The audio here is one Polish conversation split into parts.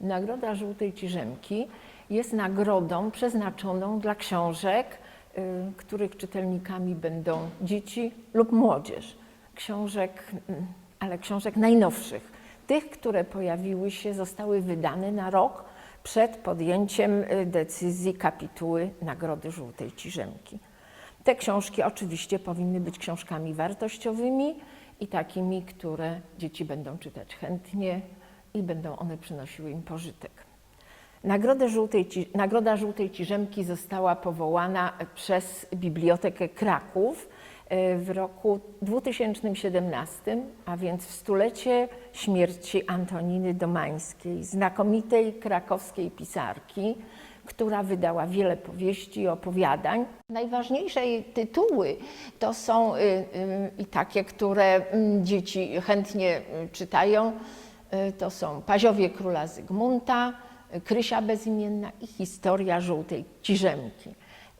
Nagroda Żółtej Ciżemki jest nagrodą przeznaczoną dla książek, y, których czytelnikami będą dzieci lub młodzież. Książek, mm, ale książek najnowszych. Tych, które pojawiły się, zostały wydane na rok przed podjęciem y, decyzji kapituły Nagrody Żółtej Ciżemki. Te książki oczywiście powinny być książkami wartościowymi i takimi, które dzieci będą czytać chętnie i będą one przynosiły im pożytek. Nagrodę Żółtej, Nagroda Żółtej Ciżemki została powołana przez Bibliotekę Kraków e, w roku 2017, a więc w stulecie śmierci Antoniny Domańskiej, znakomitej krakowskiej pisarki, która wydała wiele powieści i opowiadań. Najważniejsze jej tytuły to są y, y, i takie, które mm, dzieci chętnie y, czytają. Y, To są Paziowie Króla Zygmunta, y, Krysia Bezimienna i Historia Żółtej Ciżemki.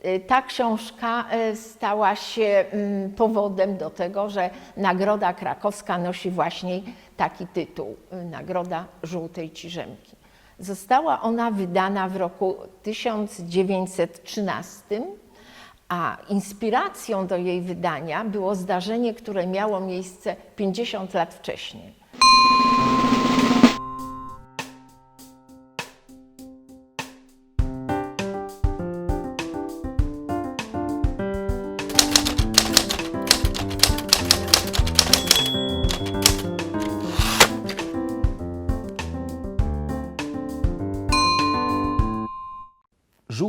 Y, Ta książka stała się mm, powodem do tego, że Nagroda Krakowska nosi właśnie taki tytuł Nagroda Żółtej Ciżemki. Została ona wydana w roku 1913, a inspiracją do jej wydania było zdarzenie, które miało miejsce 50 lat wcześniej.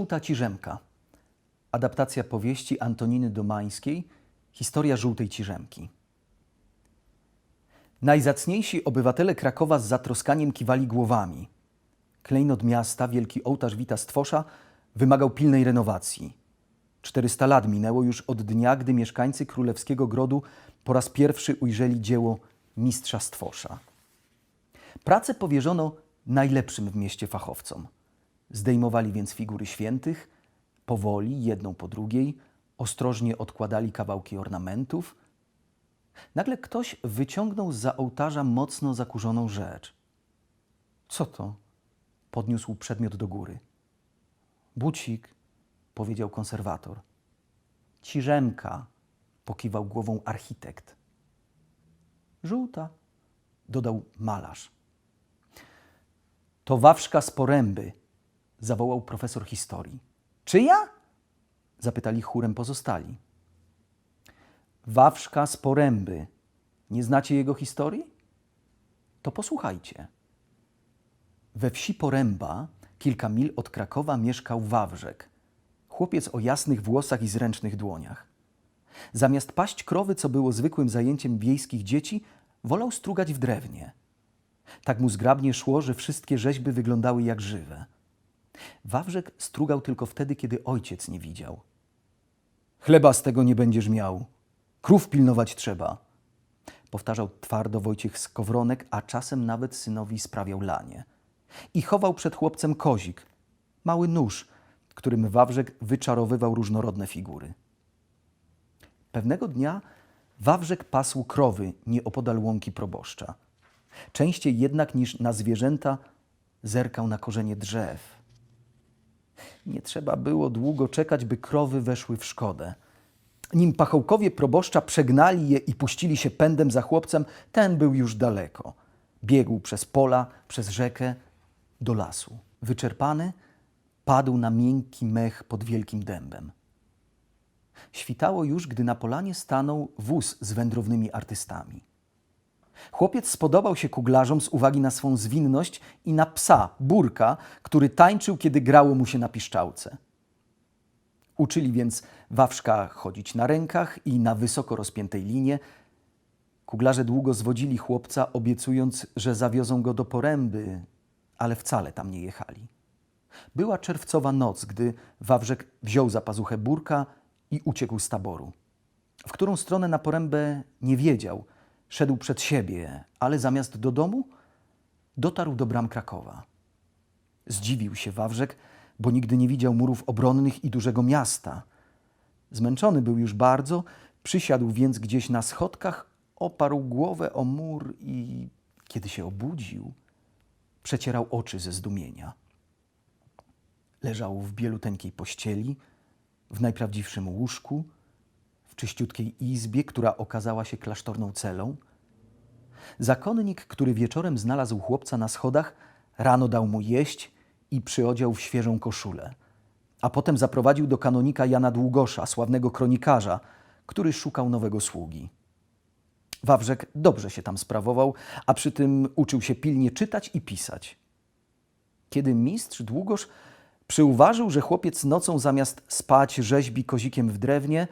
Żółta Ciżemka. Adaptacja powieści Antoniny Domańskiej Historia żółtej ciżemki. Najzacniejsi obywatele Krakowa z zatroskaniem kiwali głowami. Klejnot miasta, wielki ołtarz Wita Stwosza, wymagał pilnej renowacji. 400 lat minęło już od dnia, gdy mieszkańcy Królewskiego Grodu po raz pierwszy ujrzeli dzieło mistrza Stwosza. Pracę powierzono najlepszym w mieście fachowcom. Zdejmowali więc figury świętych, powoli, jedną po drugiej, ostrożnie odkładali kawałki ornamentów. Nagle ktoś wyciągnął z ołtarza mocno zakurzoną rzecz. Co to? Podniósł przedmiot do góry. Bucik, powiedział konserwator. Ciżemka, pokiwał głową architekt. Żółta, dodał malarz. To wawrzka z poręby, zawołał profesor historii. Czyja? zapytali chórem pozostali. Wawrzka z poręby. Nie znacie jego historii? To posłuchajcie. We wsi Poręba, kilka mil od Krakowa, mieszkał Wawrzek. Chłopiec o jasnych włosach i zręcznych dłoniach. Zamiast paść krowy, co było zwykłym zajęciem wiejskich dzieci, wolał strugać w drewnie. Tak mu zgrabnie szło, że wszystkie rzeźby wyglądały jak żywe. Wawrzek strugał tylko wtedy, kiedy ojciec nie widział. Chleba z tego nie będziesz miał. Krów pilnować trzeba. Powtarzał twardo Wojciech Skowronek, a czasem nawet synowi sprawiał lanie. I chował przed chłopcem kozik, mały nóż, którym Wawrzek wyczarowywał różnorodne figury. Pewnego dnia Wawrzek pasł krowy nieopodal łąki proboszcza. Częściej jednak niż na zwierzęta zerkał na korzenie drzew. Nie trzeba było długo czekać, by krowy weszły w szkodę. Nim pachołkowie proboszcza przegnali je i puścili się pędem za chłopcem, ten był już daleko. Biegł przez pola, przez rzekę, do lasu. Wyczerpany, padł na miękki mech pod wielkim dębem. Świtało już, gdy na polanie stanął wóz z wędrownymi artystami. Chłopiec spodobał się kuglarzom z uwagi na swą zwinność i na psa, burka, który tańczył, kiedy grało mu się na piszczałce. Uczyli więc Wawrzka chodzić na rękach i na wysoko rozpiętej linie. Kuglarze długo zwodzili chłopca, obiecując, że zawiozą go do poręby, ale wcale tam nie jechali. Była czerwcowa noc, gdy Wawrzek wziął za pazuchę burka i uciekł z taboru. W którą stronę na porębę nie wiedział. Szedł przed siebie, ale zamiast do domu dotarł do bram Krakowa. Zdziwił się Wawrzek, bo nigdy nie widział murów obronnych i dużego miasta. Zmęczony był już bardzo, przysiadł więc gdzieś na schodkach, oparł głowę o mur i kiedy się obudził, przecierał oczy ze zdumienia. Leżał w bieluteńkiej pościeli, w najprawdziwszym łóżku, czyściutkiej izbie, która okazała się klasztorną celą. Zakonnik, który wieczorem znalazł chłopca na schodach, rano dał mu jeść i przyodział w świeżą koszulę, a potem zaprowadził do kanonika Jana Długosza, sławnego kronikarza, który szukał nowego sługi. Wawrzek dobrze się tam sprawował, a przy tym uczył się pilnie czytać i pisać. Kiedy mistrz Długosz przyuważył, że chłopiec nocą zamiast spać rzeźbi kozikiem w drewnie,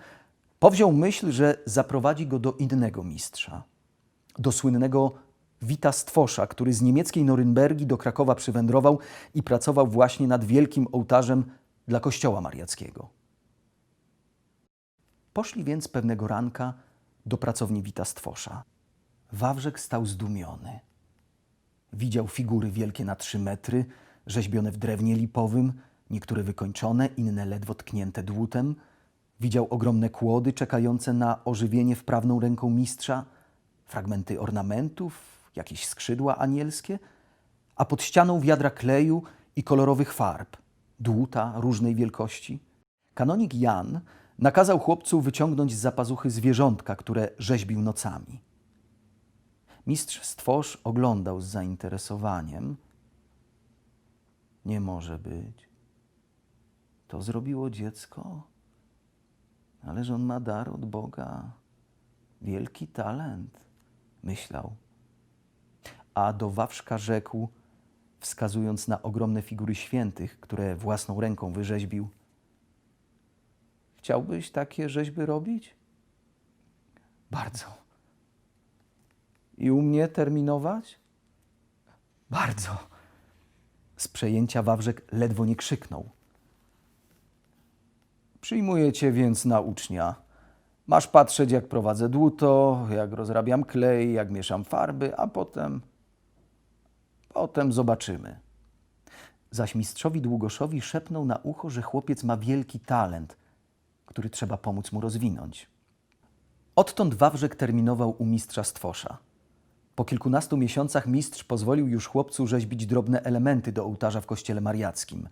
powziął myśl, że zaprowadzi go do innego mistrza, do słynnego Wita Stwosza, który z niemieckiej Norymbergi do Krakowa przywędrował i pracował właśnie nad wielkim ołtarzem dla kościoła mariackiego. Poszli więc pewnego ranka do pracowni Wita Stwosza. Wawrzek stał zdumiony. Widział figury wielkie na trzy metry, rzeźbione w drewnie lipowym, niektóre wykończone, inne ledwo tknięte dłutem. Widział ogromne kłody czekające na ożywienie wprawną ręką mistrza, fragmenty ornamentów, jakieś skrzydła anielskie, a pod ścianą wiadra kleju i kolorowych farb, dłuta różnej wielkości. Kanonik Jan nakazał chłopcu wyciągnąć z zapazuchy zwierzątka, które rzeźbił nocami. Mistrz Stworz oglądał z zainteresowaniem. Nie może być. To zrobiło dziecko? Ależ on ma dar od Boga. Wielki talent, myślał. A do Wawrzka rzekł, wskazując na ogromne figury świętych, które własną ręką wyrzeźbił. Chciałbyś takie rzeźby robić? Bardzo. I u mnie terminować? Bardzo. Z przejęcia Wawrzek ledwo nie krzyknął. Przyjmuję cię więc na ucznia. Masz patrzeć, jak prowadzę dłuto, jak rozrabiam klej, jak mieszam farby, a potem. Potem zobaczymy. Zaś mistrzowi Długoszowi szepnął na ucho, że chłopiec ma wielki talent, który trzeba pomóc mu rozwinąć. Odtąd Wawrzek terminował u mistrza Stwosza. Po kilkunastu miesiącach mistrz pozwolił już chłopcu rzeźbić drobne elementy do ołtarza w kościele mariackim.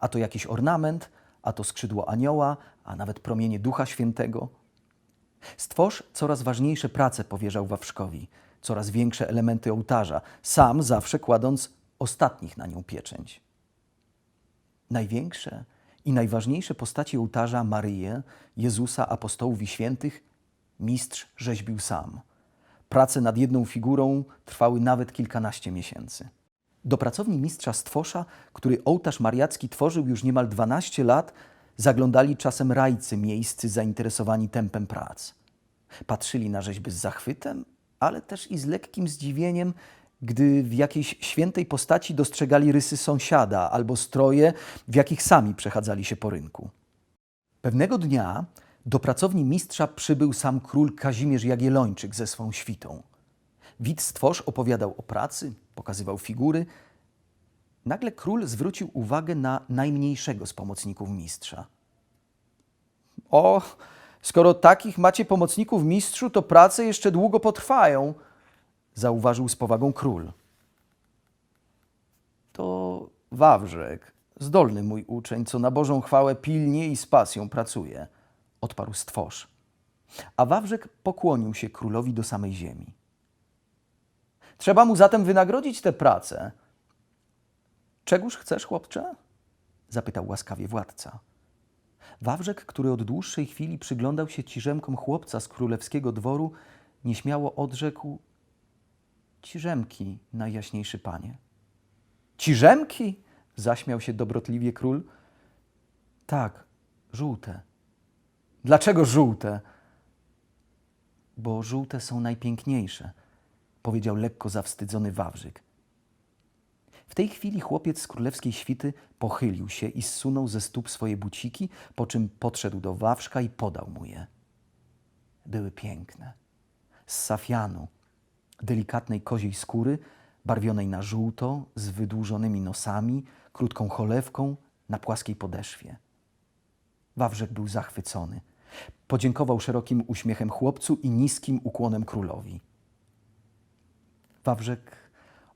A to jakiś ornament, a to skrzydło anioła, a nawet promienie Ducha Świętego. Stworz coraz ważniejsze prace powierzał Wawrzkowi, coraz większe elementy ołtarza, sam zawsze kładąc ostatnich na nią pieczęć. Największe i najważniejsze postaci ołtarza Maryję, Jezusa, apostołów i świętych mistrz rzeźbił sam. Prace nad jedną figurą trwały nawet kilkanaście miesięcy. Do pracowni mistrza Stwosza, który ołtarz mariacki tworzył już niemal 12 lat, zaglądali czasem rajcy miejscy zainteresowani tempem prac. Patrzyli na rzeźby z zachwytem, ale też i z lekkim zdziwieniem, gdy w jakiejś świętej postaci dostrzegali rysy sąsiada albo stroje, w jakich sami przechadzali się po rynku. Pewnego dnia do pracowni mistrza przybył sam król Kazimierz Jagiellończyk ze swą świtą. Wit Stworz opowiadał o pracy, pokazywał figury. Nagle król zwrócił uwagę na najmniejszego z pomocników mistrza. O, skoro takich macie pomocników mistrzu, to prace jeszcze długo potrwają, zauważył z powagą król. To Wawrzek, zdolny mój uczeń, co na Bożą chwałę pilnie i z pasją pracuje, odparł stworz. A Wawrzek pokłonił się królowi do samej ziemi. Trzeba mu zatem wynagrodzić tę pracę. Czegóż chcesz, chłopcze? zapytał łaskawie władca. Wawrzek, który od dłuższej chwili przyglądał się ciżemkom chłopca z królewskiego dworu, nieśmiało odrzekł: Ciżemki, najjaśniejszy panie. Ciżemki? zaśmiał się dobrotliwie król. Tak, żółte. Dlaczego żółte? Bo żółte są najpiękniejsze, powiedział lekko zawstydzony Wawrzyk. W tej chwili chłopiec z królewskiej świty pochylił się i zsunął ze stóp swoje buciki, po czym podszedł do Wawrzka i podał mu je. Były piękne. Z safianu, delikatnej koziej skóry, barwionej na żółto, z wydłużonymi nosami, krótką cholewką, na płaskiej podeszwie. Wawrzek był zachwycony. Podziękował szerokim uśmiechem chłopcu i niskim ukłonem królowi. Wawrzek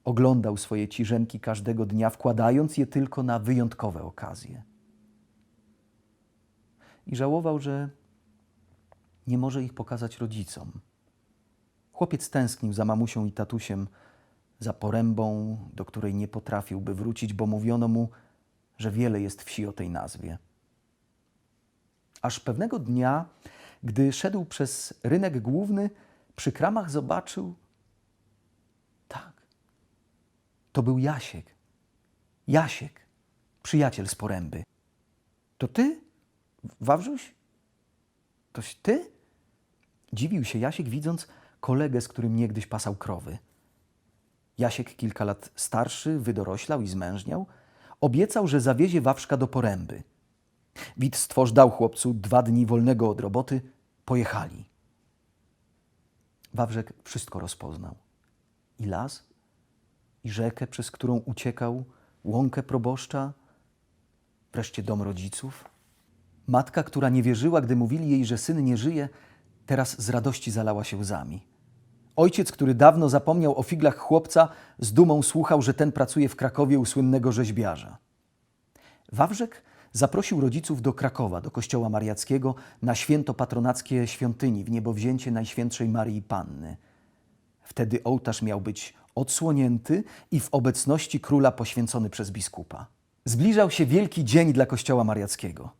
Oglądał swoje ciżemki każdego dnia, wkładając je tylko na wyjątkowe okazje. I żałował, że nie może ich pokazać rodzicom. Chłopiec tęsknił za mamusią i tatusiem, za porębą, do której nie potrafiłby wrócić, bo mówiono mu, że wiele jest wsi o tej nazwie. Aż pewnego dnia, gdy szedł przez rynek główny, przy kramach zobaczył. Tak, to był Jasiek. Jasiek, przyjaciel z poręby. To ty, Wawrzuś? Toś ty? Dziwił się Jasiek, widząc kolegę, z którym niegdyś pasał krowy. Jasiek, kilka lat starszy, wydoroślał i zmężniał, obiecał, że zawiezie Wawrzka do poręby. Wit stworz dał chłopcu dwa dni wolnego od roboty, pojechali. Wawrzek wszystko rozpoznał. I las, i rzekę, przez którą uciekał, łąkę proboszcza, wreszcie dom rodziców. Matka, która nie wierzyła, gdy mówili jej, że syn nie żyje, teraz z radości zalała się łzami. Ojciec, który dawno zapomniał o figlach chłopca, z dumą słuchał, że ten pracuje w Krakowie u słynnego rzeźbiarza. Wawrzek zaprosił rodziców do Krakowa, do kościoła mariackiego, na święto patronackie świątyni w niebowzięcie Najświętszej Maryi Panny. Wtedy ołtarz miał być odsłonięty i w obecności króla poświęcony przez biskupa. Zbliżał się wielki dzień dla kościoła mariackiego.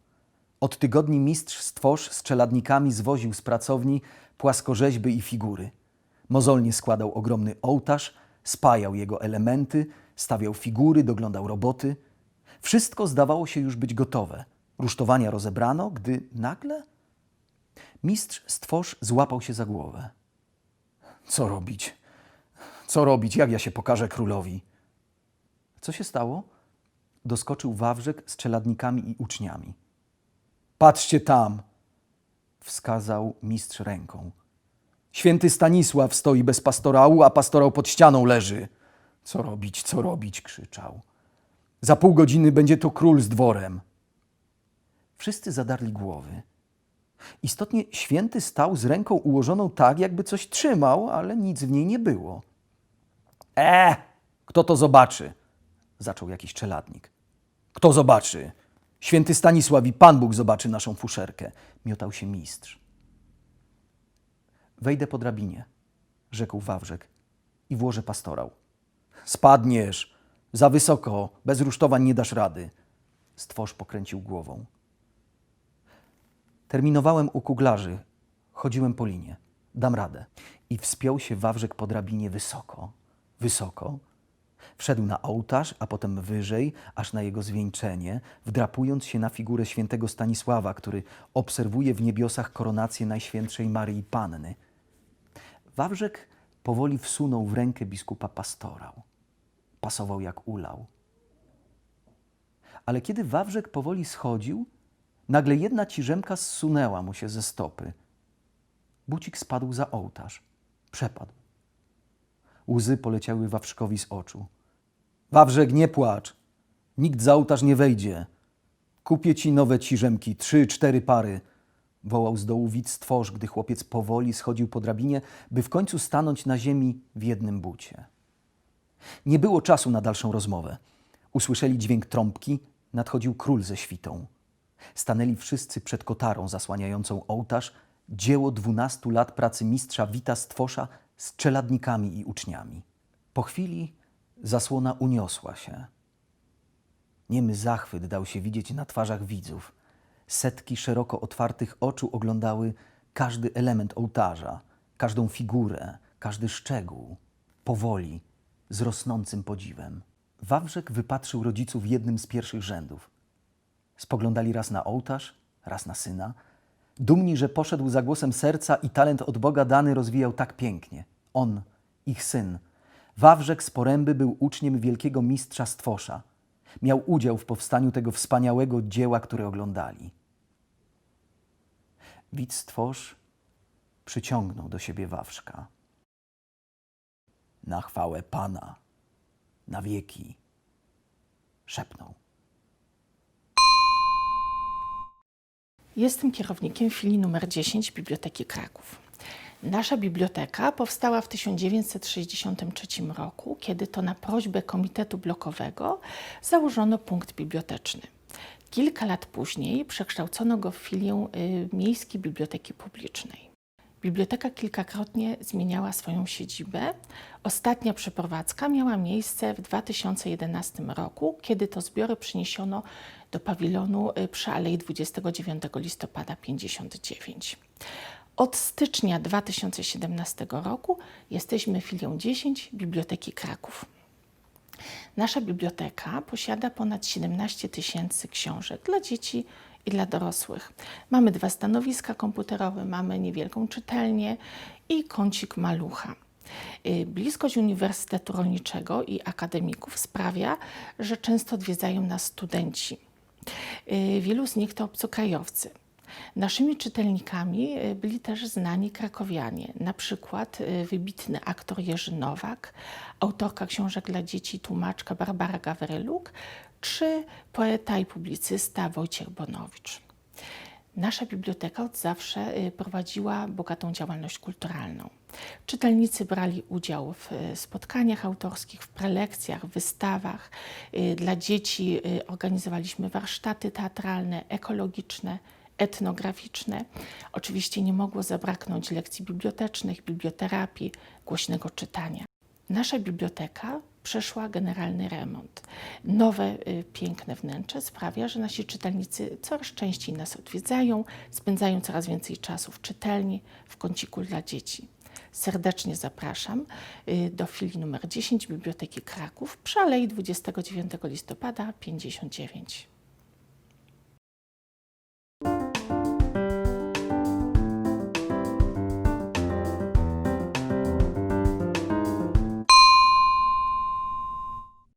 Od tygodni mistrz stworz z czeladnikami zwoził z pracowni płaskorzeźby i figury. Mozolnie składał ogromny ołtarz, spajał jego elementy, stawiał figury, doglądał roboty. Wszystko zdawało się już być gotowe. Rusztowania rozebrano, gdy nagle mistrz stworz złapał się za głowę. Co robić? Co robić? Jak ja się pokażę królowi? Co się stało? Doskoczył Wawrzek z czeladnikami i uczniami. Patrzcie tam! wskazał mistrz ręką. Święty Stanisław stoi bez pastorału, a pastorał pod ścianą leży. Co robić, co robić? krzyczał. Za pół godziny będzie tu król z dworem. Wszyscy zadarli głowy. Istotnie święty stał z ręką ułożoną tak, jakby coś trzymał, ale nic w niej nie było. E, kto to zobaczy? zaczął jakiś czeladnik. Kto zobaczy? Święty Stanisław i Pan Bóg zobaczy naszą fuszerkę. Miotał się mistrz. Wejdę po drabinie, rzekł Wawrzek i włożę pastorał. Spadniesz, za wysoko, bez rusztowań nie dasz rady. Stworz pokręcił głową. Terminowałem u kuglarzy, chodziłem po linie. Dam radę. I wspiął się Wawrzek po drabinie wysoko, wysoko. Wszedł na ołtarz, a potem wyżej, aż na jego zwieńczenie, wdrapując się na figurę świętego Stanisława, który obserwuje w niebiosach koronację Najświętszej Maryi Panny. Wawrzek powoli wsunął w rękę biskupa pastorał. Pasował jak ulał. Ale kiedy Wawrzek powoli schodził, nagle jedna ciżemka zsunęła mu się ze stopy. Bucik spadł za ołtarz. Przepadł. Łzy poleciały Wawrzkowi z oczu. Wawrzek, nie płacz. Nikt za ołtarz nie wejdzie. Kupię ci nowe ciżemki, trzy, cztery pary. Wołał z dołu widz gdy chłopiec powoli schodził po drabinie, by w końcu stanąć na ziemi w jednym bucie. Nie było czasu na dalszą rozmowę. Usłyszeli dźwięk trąbki, nadchodził król ze świtą. Stanęli wszyscy przed kotarą zasłaniającą ołtarz, dzieło dwunastu lat pracy mistrza Wita Stwosza z czeladnikami i uczniami. Po chwili zasłona uniosła się. Niemy zachwyt dał się widzieć na twarzach widzów. Setki szeroko otwartych oczu oglądały każdy element ołtarza, każdą figurę, każdy szczegół, powoli, z rosnącym podziwem. Wawrzek wypatrzył rodziców jednym z pierwszych rzędów. Spoglądali raz na ołtarz, raz na syna. Dumni, że poszedł za głosem serca i talent od Boga dany rozwijał tak pięknie. On, ich syn. Wawrzek z Poręby był uczniem wielkiego mistrza Stwosza. Miał udział w powstaniu tego wspaniałego dzieła, które oglądali. Widz Stworz przyciągnął do siebie Wawrzka. Na chwałę Pana, na wieki, szepnął. Jestem kierownikiem filii numer 10 Biblioteki Kraków. Nasza biblioteka powstała w 1963 roku, kiedy to na prośbę Komitetu Blokowego założono punkt biblioteczny. Kilka lat później przekształcono go w filię y, Miejskiej Biblioteki Publicznej. Biblioteka kilkakrotnie zmieniała swoją siedzibę. Ostatnia przeprowadzka miała miejsce w 2011 roku, kiedy to zbiory przyniesiono do pawilonu y, przy Alei 29 listopada 59. Od stycznia 2017 roku jesteśmy filią 10 Biblioteki Kraków. Nasza biblioteka posiada ponad 17 tysięcy książek dla dzieci i dla dorosłych. Mamy dwa stanowiska komputerowe, mamy niewielką czytelnię i kącik malucha. Y, Bliskość Uniwersytetu Rolniczego i akademików sprawia, że często odwiedzają nas studenci. Y, Wielu z nich to obcokrajowcy. Naszymi czytelnikami y, byli też znani krakowianie, na przykład y, wybitny aktor Jerzy Nowak, autorka książek dla dzieci, tłumaczka Barbara Gawryluk, czy poeta i publicysta Wojciech Bonowicz. Nasza biblioteka od zawsze y, prowadziła bogatą działalność kulturalną. Czytelnicy brali udział w spotkaniach autorskich, w prelekcjach, wystawach. Dla dzieci organizowaliśmy warsztaty teatralne, ekologiczne, etnograficzne. Oczywiście nie mogło zabraknąć lekcji bibliotecznych, biblioterapii, głośnego czytania. Nasza biblioteka przeszła generalny remont. Nowe, y, piękne wnętrze sprawia, że nasi czytelnicy coraz częściej nas odwiedzają, spędzają coraz więcej czasu w czytelni, w kąciku dla dzieci. Serdecznie zapraszam y, do filii numer 10 Biblioteki Kraków przy Alei 29 listopada 59.